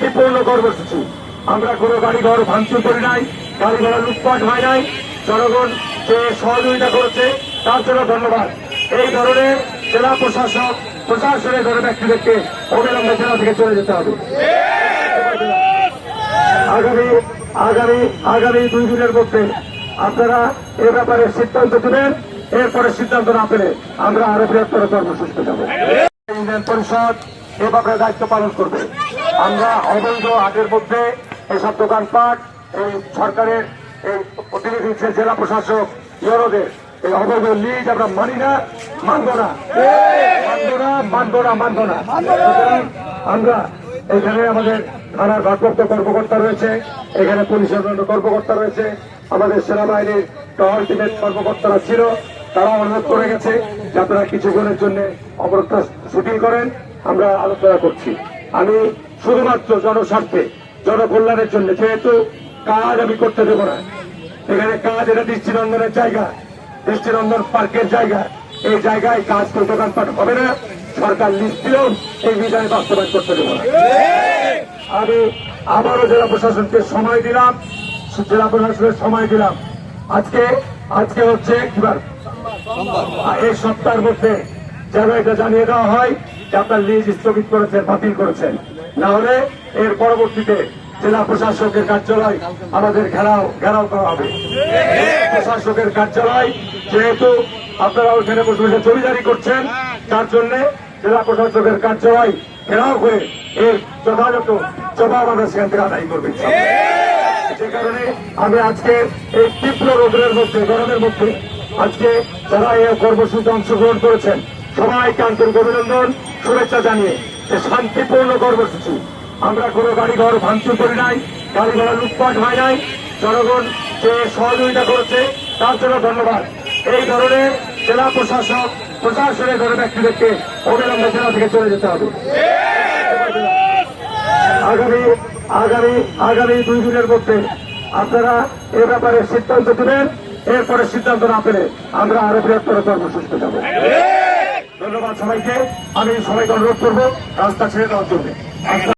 শান্তিপূর্ণ কর্মসূচি। আমরা কোনো গাড়ি ঘর ভাঙচুর করি নাই, গাড়ি ঘোড়া লুটপাট হয় নাই। জনগণ যে সহযোগিতা করেছে, তার জন্য ধন্যবাদ। এই ধরনের জেলা প্রশাসক, প্রশাসনের ধরনের ব্যক্তিদেরকে অবিলম্বে জেলা থেকে চলে যেতে হবে। আগামী আগামী আগামী দুই দিনের মধ্যে আপনারা এ ব্যাপারে সিদ্ধান্ত দেবেন এরপরে সিদ্ধান্ত না পেলে আমরা আরও বৃহত্তর কর্মসূচিতে যাব। ইউনিয়ন পরিষদ এ ব্যাপারে দায়িত্ব পালন করবে। আমরা অবৈধ হাটের মধ্যে এসব দোকানপাট এই সরকারের এই প্রতিনিধি জেলা প্রশাসক ইউরোদের এই অবৈধ লিজ আমরা মানি না, মানব না। মানব না মানব না আমরা এখানে আমাদের থানার ভারপ্রাপ্ত কর্মকর্তা রয়েছে, এখানে পুলিশের কর্মকর্তা রয়েছে, আমাদের সেনাবাহিনীর টহল টিমের কর্মকর্তারা ছিল তারা অনুরোধ করে গেছে যে আপনারা কিছুক্ষণের জন্য অবরোধটা শুটিং করেন। আমরা আলোচনা করছি। আমি শুধুমাত্র জনস্বার্থে, জনকল্যাণের জন্য, যেহেতু কাজ আমি করতে দেবো না। এখানে কাজ এটা দৃষ্টিনন্দনের জায়গা, দৃষ্টিনন্দন পার্কের জায়গা। এই জায়গায় কাজ তো দোকানপাট হবে না, সরকার লিস্ট এই বিধায় বাস্তবায়ন করতে দেবো না। আমি আবারও জেলা প্রশাসনকে সময় দিলাম, জেলা প্রশাসনের সময় দিলাম। আজকে আজকে হচ্ছে কিবার এই সপ্তাহের মধ্যে যেন এটা জানিয়ে দেওয়া হয় আপনার লিজ স্থগিত করেছেন বাতিল করেছেন না হলে এর পরবর্তীতে জেলা প্রশাসকের কার্যালয় আমাদের ঘেরাও ঘেরাও করা হবে। প্রশাসকের কার্যালয় যেহেতু আপনারা ওইখানে বসে বসে জমিদারি করছেন, তার জন্য জেলা প্রশাসকের কার্যালয় ঘেরাও করে এর যথাযথ জবাব আমরা সেখান থেকে আদায় করবে যে কারণে আমি আজকে এই তীব্র রোদের মধ্যে, গরমের মধ্যে আজকে যারা এই কর্মসূচিতে অংশগ্রহণ করেছেন, সবাইকে আন্তরিক অভিনন্দন। শুভেচ্ছা জানিয়ে যে শান্তিপূর্ণ কর্মসূচি আমরা কোনো গাড়ি ঘর ভাঙচুর করি নাই গাড়ি ঘোড়া লুটপাট হয় নাই। জনগণ যে সহযোগিতা করেছে, তার জন্য ধন্যবাদ। এই ধরনের জেলা প্রশাসক, প্রশাসনের ধরনের ব্যক্তিদেরকে অবিলম্বে জেলা থেকে চলে যেতে হবে। আগামী আগামী আগামী দুই দিনের মধ্যে আপনারা এ ব্যাপারে সিদ্ধান্ত দেবেন এরপরে সিদ্ধান্ত না পেলে আমরা আরও বৃহত্তর কর্মসূচিতে যাব। সবাইকে আমি সবাইকে অনুরোধ করব রাস্তা ছেড়ে দেওয়ার জন্য।